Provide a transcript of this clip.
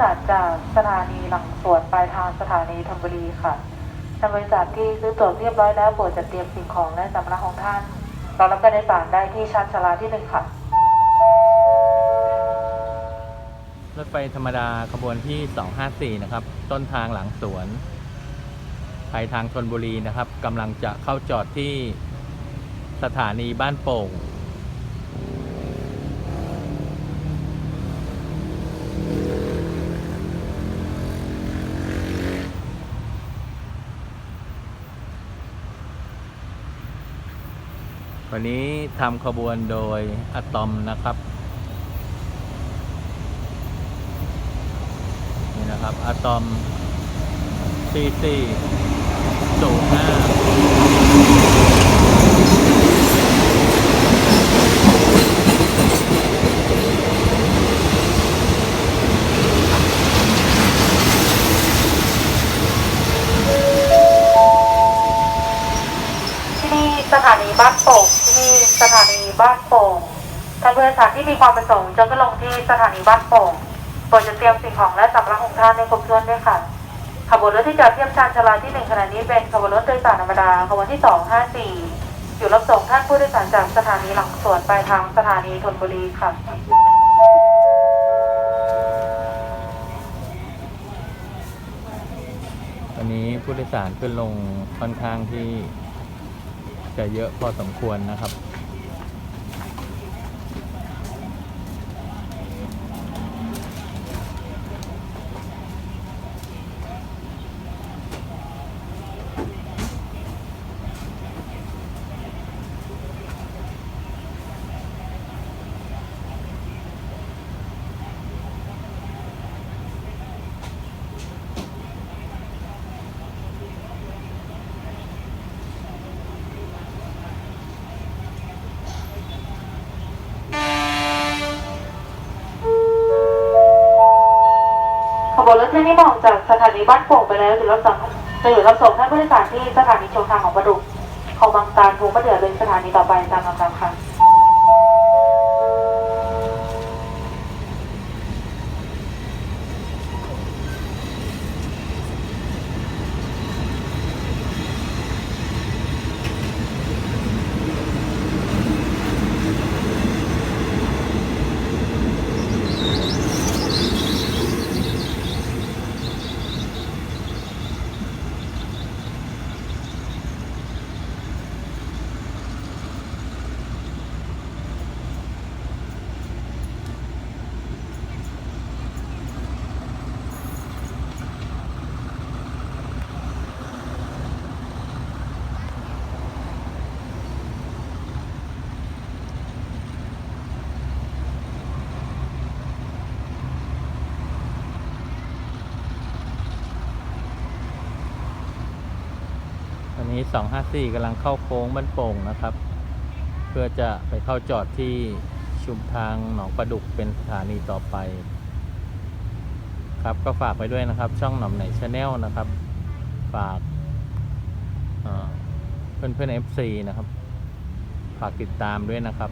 สารจากสถานีหลังสวนปลายทางสถานีธนบุรีค่ะทางบริษัทที่ซื้อตั๋วเรียบร้อยแล้วโปรดจัดเตรียมสิ่งของและสัมภาระของท่านรอรับการโดยสารได้ที่ชั้นชลาที่หนึ่งค่ะ รถไฟธรรมดาขบวนที่ 254 นะครับ ต้นทางหลังสวนไปทางธนบุรีนะครับกำลังจะเข้าจอดที่สถานีบ้านโป่ง วันนี้ทำขบวนโดยอะตอมนะครับ นี่นะครับอะตอม CC ศูนย์ห้าที่นี่สถานีบ้านโป่ง บ้านโป่งท่านผู้โดยสารที่มีความประสงค์จะขึ้นลงที่สถานีบ้านโป่งโปรดจะเตรียมสิ่งของและสัมภาระของท่านในครบถ้วนด้วยค่ะ ขบวนรถที่จอดเทียบชานชาลาที่หนึ่งขณะนี้เป็นขบวนรถโดยสารธรรมดาขบวนที่สองห้าสี่อยู่รับส่งท่านผู้โดยสารจากสถานีหลังสวนไปทางสถานีธนบุรีค่ะวันนี้ผู้โดยสารขึ้นลงค่อนข้างที่จะเยอะพอสมควรนะครับ เที่นี่มองจากสถานีบ้านโป่งไปแล้วจะรับส่งจะอยู่รับส่งท่านผู้โดยสารที่สถานีชมทางของประดุกของบางตานภูมิมะเดือเลยสถานีต่อไปตามลำดับค่ะ ตอนนี้254กำลังเข้าโค้งบ้านโป่งนะครับ เพื่อจะไปเข้าจอดที่ชุมทางหนองประดุกเป็นสถานีต่อไป ครับก็ฝากไปด้วยนะครับ ช่องหน่อมไหนชาแนลนะครับ ฝากเพื่อนเพื่อนๆ FC นะครับ ฝากติดตามด้วยนะครับ